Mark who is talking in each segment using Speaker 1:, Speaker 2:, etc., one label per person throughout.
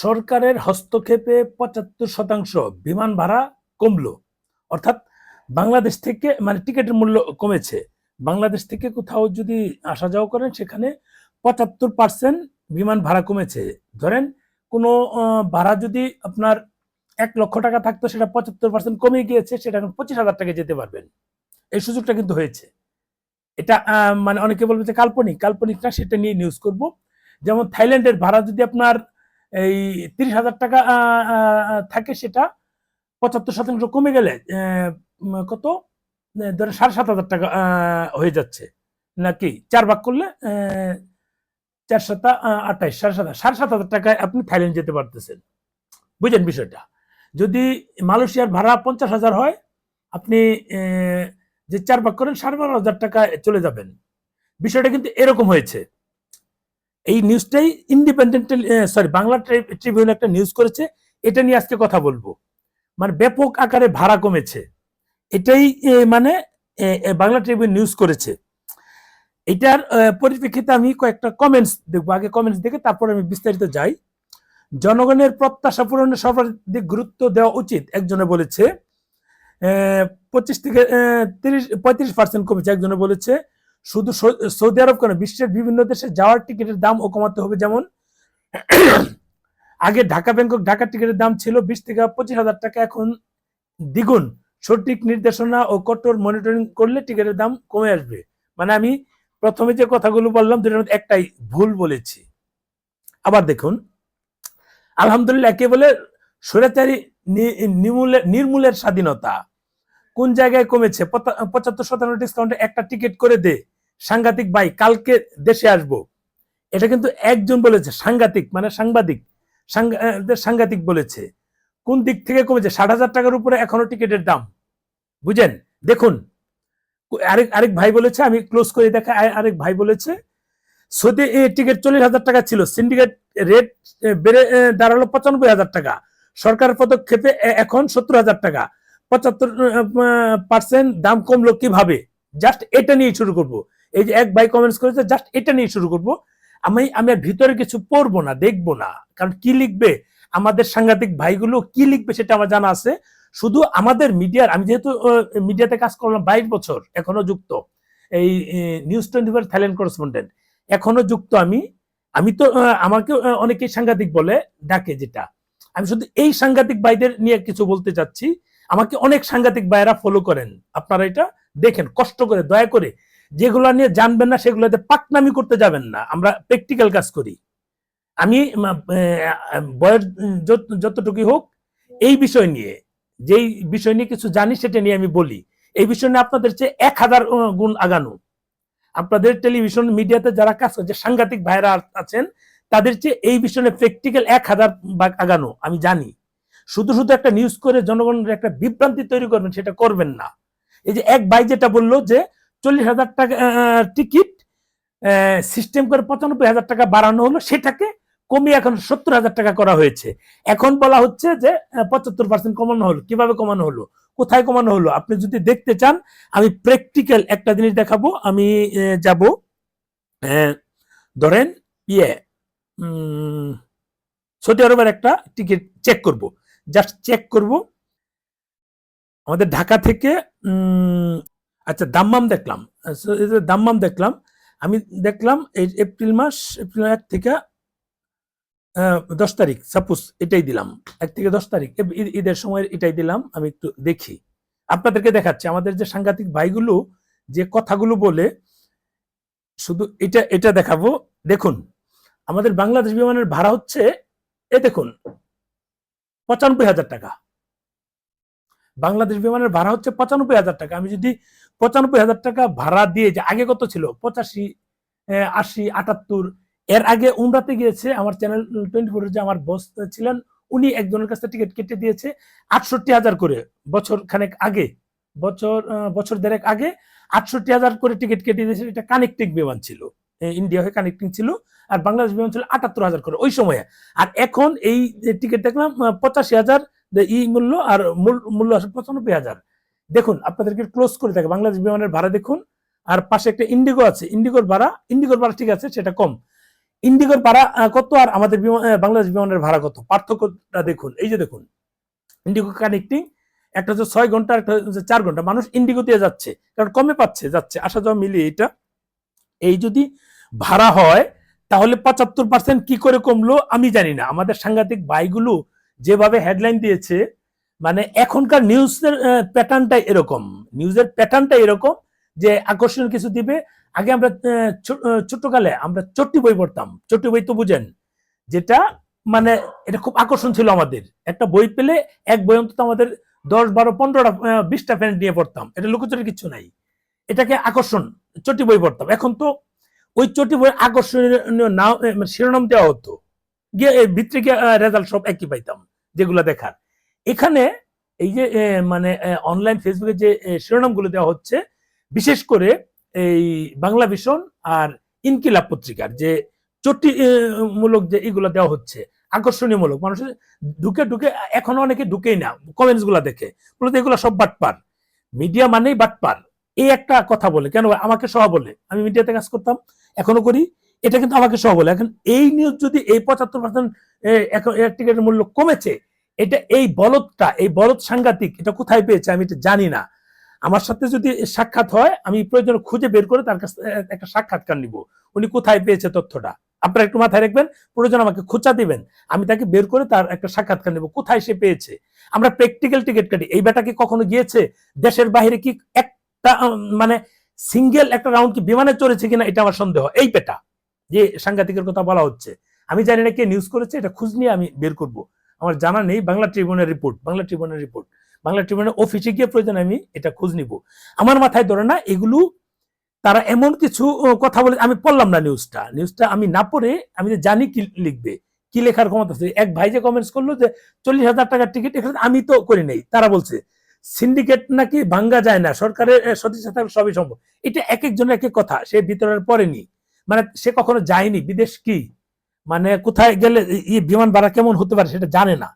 Speaker 1: সরকারের হস্তক্ষেপে পঁচাত্তর শতাংশ বিমান ভাড়া কমলো। অর্থাৎ বাংলাদেশ থেকে মানে টিকিটের মূল্য কমেছে। বাংলাদেশ থেকে কোথাও যদি আসা যাওয়া করেন, সেখানে পঁচাত্তর পার্সেন্ট বিমান ভাড়া কমেছে। ধরেন, কোনো ভাড়া যদি আপনার এক লক্ষ টাকা থাকতো, সেটা পঁচাত্তর পার্সেন্ট কমে গিয়েছে, সেটা এখন পঁচিশ হাজার টাকা যেতে পারবেন। এই সুযোগটা কিন্তু হয়েছে। এটা মানে অনেকে বলবে যে কাল্পনিক কাল্পনিক না সেটা নিয়ে নিউজ করব। যেমন থাইল্যান্ডের ভাড়া যদি আপনার এই তিরিশ হাজার টাকা থাকে সেটা পঁচাত্তর শতাংশ কমে গেলে কত? ধরে সাড়ে সাত হাজার টাকা হয়ে যাচ্ছে। নাকি? চার ভাগ করলে চার সাতা আঠাইশ, সাড়ে সাত সাড়ে সাত হাজার টাকায় আপনি থাইল্যান্ড যেতে পারতেছেন। বুঝেন বিষয়টা? যদি মালয়েশিয়ার ভাড়া পঞ্চাশ হাজার হয়, আপনি যে চার ভাগ করেন, সাড়ে বারো হাজার টাকায় চলে যাবেন। বিষয়টা কিন্তু এরকম হয়েছে। এই নিউজটাই ইন্ডিপেন্ডেন্ট সরি বাংলা ট্রিবিউন একটা নিউজ করেছে, এটা নিয়ে আজকে কথা বলব। মানে ব্যাপক আকারে ভাড়া কমেছে। এটাই মানে বাংলা ট্রিবিউন নিউজ করেছে। এটার পরিপ্রেক্ষিতে আমি কয়েকটা কমেন্টস দেখব। আগে কমেন্টস দেখে তারপর আমি বিস্তারিত যাই। জনগণের প্রত্যাশা পূরণে সর্বাধিক গুরুত্ব দেওয়া উচিত, একজনে বলেছে। পঁচিশ থেকে তিরিশ, পঁয়ত্রিশ পার্সেন্ট কমেছে, একজনে বলেছে। শুধু সৌদি আরব কেন, বিশ্বের বিভিন্ন দেশে যাওয়ার টিকিটের দাম ও কমাতে হবে। যেমন, আগে ঢাকা, ব্যাংকক ঢাকা টিকিটের দাম ছিল বিশ থেকে পঁচিশ হাজার টাকা। এখন দ্বিগুণ। সঠিক নির্দেশনা ও কঠোর মনিটরিং করলে টিকিটের দাম কমে আসবে। মানে আমি প্রথমে যে কথাগুলো বললাম দুটোর মধ্যে একটাই ভুল বলেছি। আবার দেখুন, আলহামদুলিল্লাহ একে বলে স্বৈরাচারী নির্মূলের স্বাধীনতা। কোন জায়গায় কমেছে? পঁচাত্তর শতাংশ ডিসকাউন্টে একটা টিকিট করে দে। সাংঘাতিক, ভাই, কালকে দেশে আসব। এটা কিন্তু একজন বলেছে, সাংঘাতিক মানে সাংবাদিক সাংঘাতিক বলেছে। কোন দিক থেকে কমেছে? ষাট হাজার টাকার উপরে এখনও টিকিটের দাম। বুঝেন? দেখুন আরেক আরেক ভাই বলেছে, আমি ক্লোজ করে দেখা আরেক ভাই বলেছে, সৌদি টিকিট চল্লিশ হাজার টাকা ছিল, সিন্ডিকেট রেট বেড়ে দাঁড়াল পঁচানব্বই হাজার টাকা। সরকার পদক্ষেপে এখন সত্তর হাজার টাকা। পঁচাত্তর পার্সেন্ট দাম কমলো কীভাবে? জাস্ট এটা নিয়ে শুরু করব। এই যে এক ভাই কমেন্টস করেছে জাস্ট এটা নিয়ে শুরু করব। আমি আমি আর ভিতরে কিছু পড়ব না, দেখব না। কারণ কি লিখবে? আমাদের সাংঘাতিক ভাইগুলো কি লিখবে সেটা আমার জানা আছে। শুধু আমাদের মিডিয়ার, আমি যেহেতু মিডিয়াতে কাজ করলাম বাইশ বছর, এখনও যুক্ত। এই News Twenty Four Thailand correspondent এখনও যুক্ত আমি। আমি তো আমাকে অনেকেই সাংঘাতিক বলে ডাকে যেটা। আমি শুধু এই সাংঘাতিক ভাইদের নিয়ে কিছু বলতে চাচ্ছি। আমাকে অনেক সাংঘাতিক ভাইয়েরা ফলো করেন। আপনারা এটা দেখেন, কষ্ট করে, দয়া করে। যেগুলো নিয়ে জানবেন না সেগুলোতে পাকনামি করতে যাবেন না। আমরা প্র্যাকটিক্যাল কাজ করি। আমি বয়স উম, যত- যতটুকুই হোক এই বিষয় নিয়ে যেই বিষয় নিয়ে কিছু জানি সেটা নিয়ে আমি বলি। এই বিষয় নিয়ে আপনাদের চেয়ে এক হাজার গুণ আগানো। আপনাদের টেলিভিশন মিডিয়াতে যারা কাজ করছে সাংঘাতিক ভাইরা আছেন তাদের চেয়ে এই বিষয়ে প্র্যাকটিক্যাল এক হাজার ভাগ আগানো আমি জানি। শুধু শুধু একটা নিউজ করে জনগণের একটা বিভ্রান্তি তৈরি করবেন সেটা করবেন না। এই যে এক ভাই যেটা বলল যে চল্লিশ হাজার টাকা টিকিট সিস্টেম করে পঁচানব্বই হাজার টাকা বাড়ানো হলো। সেটাকে কমিয়ে এখন সত্তর হাজার টাকা করা হয়েছে। এখন বলা হচ্ছে যে পঁচাত্তর পার্সেন্ট কমানো হলো। কীভাবে কমানো হলো? কোথায় কমানো হলো? আপনি যদি দেখতে চান, আমি প্র্যাকটিক্যাল একটা জিনিস দেখাবো। আমি যাব ধরেন ইয়ে সৌদি আরবের একটা টিকিট চেক করব। জাস্ট চেক করব। আমাদের ঢাকা থেকে আচ্ছা দাম্মাম দেখলাম। দাম্মাম দেখলাম, আমি দেখলাম এই এপ্রিল মাস, এপ্রিল এক থেকে দশ তারিখ, সাপোজ এটাই দিলাম। এক থেকে দশ তারিখ ঈদের সময় এটাই দিলাম, আমি একটু দেখি। আপনাদেরকে দেখাচ্ছি, আমাদের যে সাংঘাতিক ভাইগুলো যে কথাগুলো বলে, শুধু এটা এটা দেখাবো। দেখুন, আমাদের বাংলাদেশ বিমানের ভাড়া হচ্ছে, এ দেখুন, পঁচানব্বই হাজার টাকা। বাংলাদেশ বিমানের ভাড়া হচ্ছে পঁচানব্বই হাজার টাকা। আমি যদি পঁচানব্বই হাজার টাকা ভাড়া দিয়ে যে আগে কত ছিল? পঁচাশি আশি, আটাত্তর। এর আগে উমরাতে গিয়েছে, আমার চ্যানেল টোয়েন্টি ফোর যে আমার বস ছিলেন, উনি একজনের কাছে টিকিট কেটে দিয়েছে আটষট্টি হাজার করে বছর খানেক আগে। বছর বছর দেড়েক আগে আটষট্টি হাজার করে টিকিট কেটে দিয়েছে। এটা কানেক্টিং বিমান ছিল। ইন্ডিয়া হয়ে কানেক্টিং ছিল আর বাংলাদেশ বিমান ছিল আটাত্তর হাজার করে ওই সময়ে। আর এখন এই টিকিট দেখলাম পঁচাশি হাজার ই মূল্য আর মূল- মূল্য আছে পঁচানব্বই হাজার। দেখুন, আপনাদেরকে ক্লোজ করে থাকে বাংলাদেশ বিমানের ভাড়া দেখুন, আর পাশে একটা ইন্ডিগো আছে। ইন্ডিগোর ভাড়া ইন্ডিগোর ভাড়া ঠিক আছে, সেটা কম। ইন্ডিগোর ভাড়া কত আর আমাদের বাংলাদেশ বিমানের ভাড়া কত? পার্থক্যটা দেখুন। এই যে দেখুন ইন্ডিগো কানেক্টিং একটা হচ্ছে ছয় ঘণ্টা একটা হচ্ছে চার ঘণ্টা। মানুষ ইন্ডিগো দিয়ে যাচ্ছে, কারণ কমে পাচ্ছে, যাচ্ছে। আসা যাওয়া মিলিয়ে এটা। এই যদি ভাড়া হয়, তাহলে পঁচাত্তর পার্সেন্ট কি করে কমলো আমি জানি না। আমাদের সাংঘাতিক বাইগুলো যেভাবে হেডলাইন দিয়েছে মানে এখনকার নিউজের প্যাটার্নটাই এরকম। নিউজের প্যাটার্নটা এরকম যে আকর্ষণীয় কিছু দিবে। আগে আমরা আহ, ছো- আহ, ছোটকালে আমরা চট্টি বই পড়তাম। চট্টি বই তো বুঝেন যেটা মানে এটা খুব আকর্ষণ ছিল আমাদের। একটা বই পেলে এক বই অন্তত আমাদের দশ বারো পনেরোটা বিশটা ফ্রেন্ড নিয়ে পড়তাম। এটা লুকোচুরি কিছু নাই। এটাকে আকর্ষণ চটি বই পড়তাম। এখন তো ওই চটি বই আকর্ষণীয় নাম মানে শিরোনাম দেওয়া হতো। গিয়ে ভিতরে গিয়ে রেজাল্ট সব একই পাইতাম যেগুলো দেখার। এখানে এই যে মানে অনলাইন ফেসবুকে যে শিরোনামগুলো দেওয়া হচ্ছে, বিশেষ করে এই বাংলা ভীষণ আর ইনকিলাব পত্রিকার যে চটি মূলক যে এগুলো দেওয়া হচ্ছে আকর্ষণীয় মূলক মানুষের ঢুকে ঢুকে, এখনও অনেকে ঢুকেই না কমেন্টসগুলা দেখে। বলতে এগুলো সব বাটপার। মিডিয়া মানেই বাটপার। এই একটা কথা বলে, কেন আমাকে সহ বলে? আমি মিডিয়াতে কাজ করতাম, এখনও করি, এটা কিন্তু আমাকে সহ বলে। এখন এই নিউজ যদি এই পঁচাত্তর পার্সেন্ট এয়ার মূল্য কমেছে এটা এই বলদটা, এই বলদ সাংঘাতিক, এটা কোথায় পেয়েছে আমি এটা জানি না। আমার সাথে যদি সাক্ষাৎ হয়, আমি প্রয়োজন খুঁজে বের করে তার কাছে একটা সাক্ষাৎকার নিব। উনি কোথায় পেয়েছে তথ্যটা? আপনারা একটু মাথায় রাখবেন, প্রয়োজন আমাকে খোঁচা দিবেন। আমি তাকে বের করে তার একটা সাক্ষাৎকার নেব, কোথায় সে পেয়েছে? আমরা প্র্যাকটিক্যাল টিকিট কাটি। এই বেটা কি কখনো গিয়েছে? দেশের বাইরে কি একটা মানে সিঙ্গেল একটা রাউন্ড কি বিমানে চড়েছে কিনা এটা আমার সন্দেহ। এই বেটা, যে সাংঘাতিকের কথা বলা হচ্ছে। আমি জানি না কে নিউজ করেছে, এটা খোঁজ নিয়ে আমি বের করব। আমার জানা নেই, বাংলা ট্রিবিউনের রিপোর্ট বাংলা ট্রিবিউনের রিপোর্ট বাংলা ট্রিবিউনের অফিসে গিয়ে প্রয়োজন, আমি এটা খোঁজ নিব। আমার মাথায় ধরে না, এগুলো তারা এমন কিছু কথা বলে, আমি পড়লাম না নিউজটা নিউজটা আমি না পড়ে, আমি জানি কি লিখবে, কি লেখার ক্ষমতা আছে। এক ভাই যে কমেন্টস করল যে, চল্লিশ হাজার টাকার টিকিট এখানে আমি তো করি নাই, তারা বলছে সিন্ডিকেট নাকি ভাঙ্গা যায় না, সরকারের থাকলে সবই সম্ভব। এটা এক একজনের এক এক কথা, সে ভিতরের পড়েনি। মানে সে কখনো যায়নি, বিদেশ কি? মানে কোথায় গেলে এই বিমান ভাড়া কেমন হতে পারে সেটা জানে না।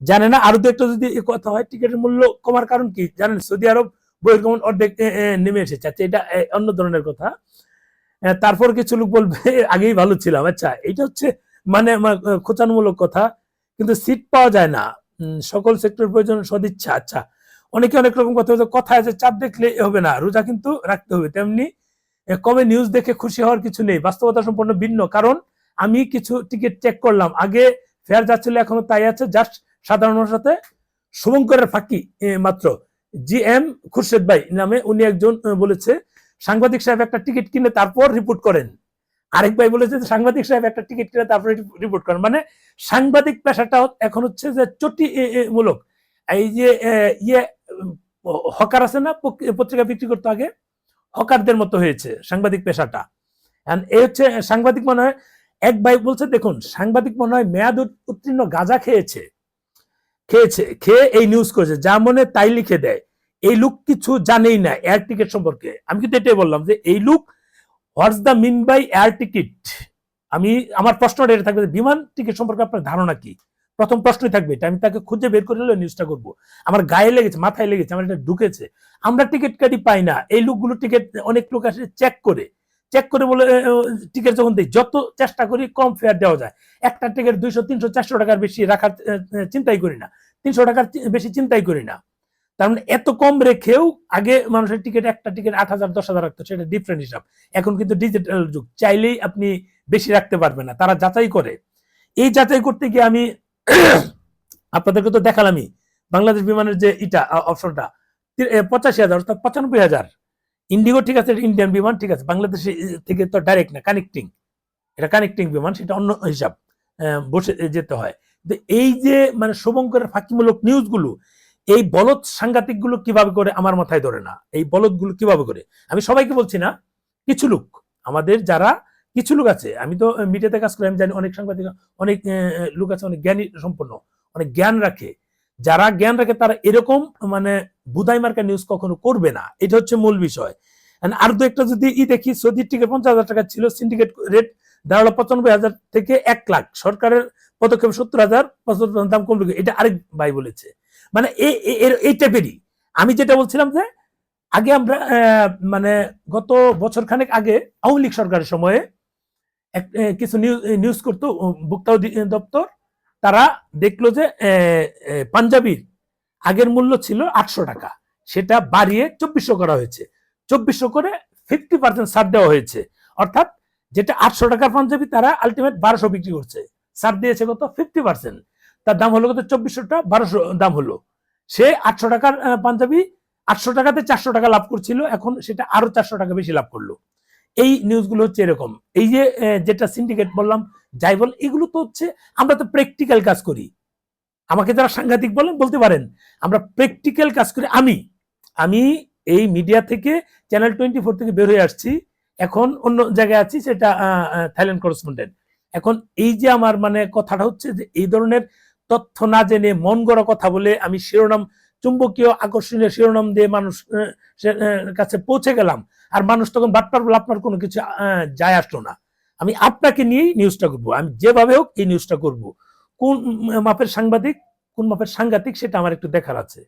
Speaker 1: জানে না। আরও দু একটা যদি কথা হয়, টিকিটের মূল্য কমার কারণ কি? জানেন, সৌদি আরব বহির্গমন অর্ধেক নেমে এসেছে। আচ্ছা এটা অন্য ধরনের কথা। তারপর কিছু লোক বলবে আগেই ভালো ছিলাম। আচ্ছা এটা হচ্ছে মানে খোঁচানোমূলক কথা। কিন্তু সিট পাওয়া যায় না। সকল সেক্টর প্রয়োজন সদিচ্ছা। আচ্ছা অনেকে অনেক রকম কথা বলছে, কথা আছে, চাপ দেখলে হবে না। রোজা কিন্তু রাখতে হবে। তেমনি কবে নিউজ দেখে খুশি হওয়ার কিছু নেই। বাস্তবতা সম্পূর্ণ ভিন্ন। কারণ আমি কিছু টিকিট চেক করলাম। আগে ফেয়ার যাচ্ছিল এখনও তাই আছে জাস্ট সাধারণ সাথে শুভঙ্করের ফাঁকি মাত্র। জি এম খুরশেদ ভাই নামে উনি একজন বলেছে, সাংবাদিক সাহেব একটা টিকিট কিনে তারপর রিপোর্ট করেন। আরেক ভাই বলেছে সাংবাদিক সাহেব একটা টিকিট কিনে তারপর রিপোর্ট করেন। মানে সাংবাদিক পেশাটা এখন হচ্ছে যে চটি মূলক। এই যে ইয়ে হকার আছে না পত্রিকা বিক্রি করতে আগে? হকারদের মতো হয়েছে সাংবাদিক পেশাটা। এই হচ্ছে সাংবাদিক মনে হয় এক ভাই বলছে, দেখুন, সাংবাদিক মনে হয় মেয়াদ উত্তীর্ণ গাঁজা খেয়েছে। খেয়েছে, খেয়ে এই নিউজ করেছে। যা মনে তাই লিখে দেয়। এই লোক কিছু জানেই না এয়ার টিকিট সম্পর্কে। আমি কিন্তু এটাই বললাম যে, এই লোক what's the mean by air ticket আমি, আমার প্রশ্নটা এটা থাকবে বিমান টিকিট সম্পর্কে আপনার ধারণা কি? প্রথম প্রশ্নই থাকবে এটা। আমি তাকে খুঁজে বের করে হলে নিউজটা করব। আমার গায়ে লেগেছে, মাথায় লেগেছে, আমার এটা ঢুকেছে। আমরা টিকিট কাটি পাই না। এই লোকগুলো টিকিট অনেক লোক আসে চেক করে। চেক করে বলে টিকিট যখন দিই, যত চেষ্টা করি কম ফেয়ার দেওয়া যায়। একটা টিকিট দুইশো, তিনশো, চারশো টাকার বেশি রাখার চিন্তাই করি না। তিনশো টাকার বেশি চিন্তাই করি না। তার মানে এত কম রেখেও আগে মানুষের টিকিট একটা টিকিট আট হাজার, দশ হাজার রাখতো, সেটা ডিফারেন্ট হিসাব। এখন কিন্তু ডিজিটাল যুগ, চাইলেই আপনি বেশি রাখতে পারবেন না, তারা যাচাই করে। এই যাচাই করতে গিয়ে আমি আপনাদেরকে তো দেখালামই, বাংলাদেশ বিমানের যে ইটা অপশনটা পঁচাশি হাজার, অর্থাৎ পঁচানব্বই হাজার ইন্ডিগো ঠিক আছে ইন্ডিয়ান বিমান ঠিক আছে, বাংলাদেশ থেকে তো ডাইরেক্ট না কানেক্টিং এটা কানেক্টিং বিমান, সেটা অন্য হিসাব বসে যেতে হয়। এই যে মানে শুভঙ্করের ফাঁকিমূলক নিউজগুলো এই বলদ সাংঘাতিকগুলো কীভাবে করে আমার মাথায় ধরে না? এই বলদগুলো কীভাবে করে? আমি সবাইকে বলছি না, কিছু লোক, আমাদের যারা কিছু লোক আছে, আমি তো মিডিয়াতে কাজ করি, আমি জানি অনেক সাংবাদিক, অনেক লোক আছে, অনেক জ্ঞানী সম্পন্ন, অনেক জ্ঞান রাখে। যারা জ্ঞান রাখে, তারা এরকম মানে বুধাই মার্কা নিউজ কখনো করবে না। এটা হচ্ছে মূল বিষয়। আর দু একটা যদি ই দেখি, সৌদির টিকিট পঞ্চাশ হাজার টাকা ছিল সিন্ডিকেট রেট দাঁড়াল পঁচানব্বই হাজার থেকে এক লাখ। সরকারের পদক্ষেপ সত্তর হাজার দাম কমবে। এটা আরেক ভাই বলেছে। মানে এই- টাইপেরই। আমি যেটা বলছিলাম যে, আগে আমরা মানে গত বছর খানেক আগে আওয়ামী লীগ সরকারের সময়ে কিছু নিউজ করতো ভোক্তা দপ্তর। তারা দেখল যে পাঞ্জাবির আগের মূল্য ছিল আটশো টাকা। সেটা বাড়িয়ে চব্বিশশো করা হয়েছে। চব্বিশশো করে ফিফটি পার্সেন্ট ছাড় দেওয়া হয়েছে। অর্থাৎ যেটা আটশো টাকার পাঞ্জাবি, তারা আলটিমেট বারোশো বিক্রি করছে। ছাড় দিয়েছে কত? ফিফটি পার্সেন্ট তার দাম হলো কত? চব্বিশশোটা বারোশো দাম হলো। সে আটশো টাকার পাঞ্জাবি আটশো টাকাতে চারশো টাকা লাভ করছিল। এখন সেটা আরও চারশো টাকা বেশি লাভ করল। এই নিউজগুলো হচ্ছে এরকম। এই যে যেটা সিন্ডিকেট বললাম, যাই বল, এগুলো তো হচ্ছে আমরা তো প্র্যাকটিক্যাল কাজ করি। আমাকে যারা সাংঘাতিক বলেন, বলতে পারেন। আমরা প্র্যাকটিক্যাল কাজ করি। আমি আমি এই মিডিয়া থেকে চ্যানেল টোয়েন্টি ফোর থেকে বের হয়ে আসছি। এখন অন্য জায়গায় আছি, সেটা থাইল্যান্ড করসপন্ডেন্ট এখন এই যে আমার মানে কথাটা হচ্ছে যে, এই ধরনের তথ্য না জেনে মন গড়া কথা বলে আমি শিরোনাম, চুম্বকীয় আকর্ষণীয় শিরোনাম দিয়ে মানুষ কাছে পৌঁছে গেলাম, আর মানুষ তখন বাটপার বলে আপনার কোনো কিছু যায় আসলো না। আমি আপনাকে নিয়েই নিউজটা করব। আমি যেভাবে হোক এই নিউজটা করব। কোন মাপের সাংবাদিক কোন মাপের সাংঘাতিক সেটা আমার একটু দেখার আছে।